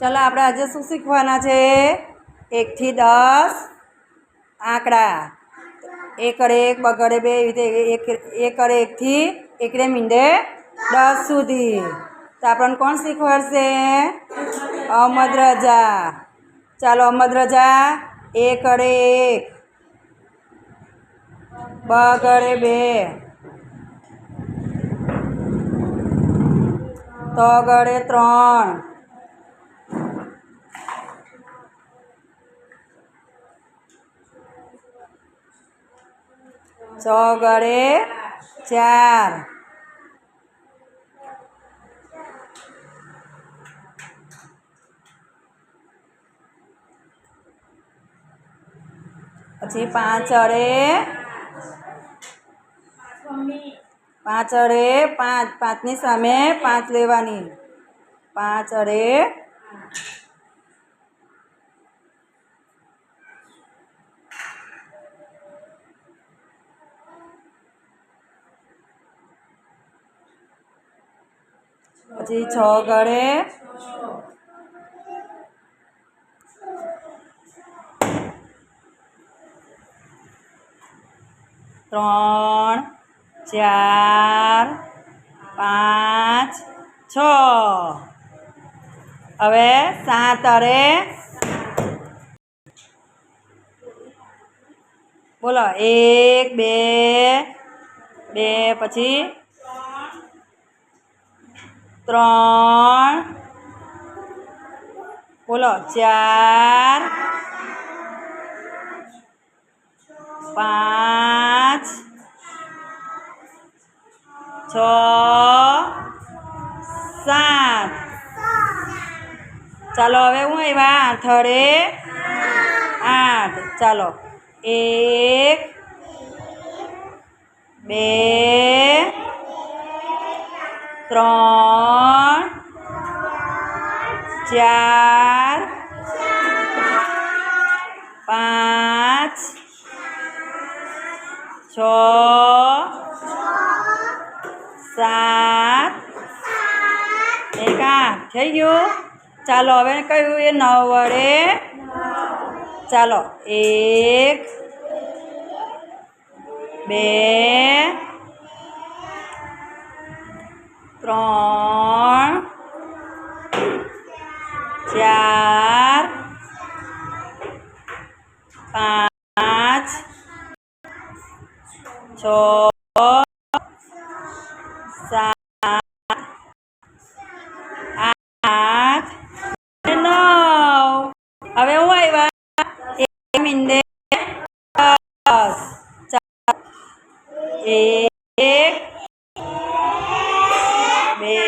ચાલો આપણે આજે શું શીખવાના છે? એકથી દસ આંકડા. એકડે એક, બગડે બે, એવી રીતે એક એકડે એકથી એકડે મીંડે દસ સુધી. તો આપણને કોણ શીખવાડશે? અહમદ રજા. ચાલો અહમદ રજા, એકડે એક, બગડે બે. તગડે ત્રણ. ચોગડે ચાર. પછી પાંચ અડે પાંચ પાંચની સામે પાંચ લેવાની. પાંચડે પછી છ ગળે ત્રણ, ચાર, પાંચ, છ. હવે સાત અરે. બોલો, એક, બે બે, પછી ત્રણ. બોલો, ચાર. પાંચ. છ. સાત. ચાલો, હવે હું એવા આઠડે આઠ. ચાલો. એક. બે. ત્રણ, ચાર, પાંચ, છ, સાત, એક આઠ. થઈ ગયું? ચાલો, હવે કયું એ નવ વડે. ચાલો, એક, બે ત્રણ ચાર પાંચ છ સાત આઠ નવ. હવે હું આવ્યા? એક મિંડે દસ ચાર એક બે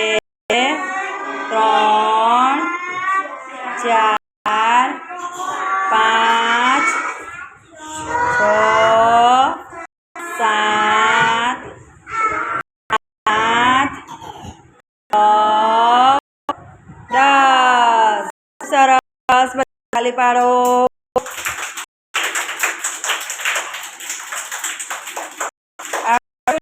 ત્રણ ચાર પાંચ છ સાત આઠ દસ. સરસ ખાલી પાડો.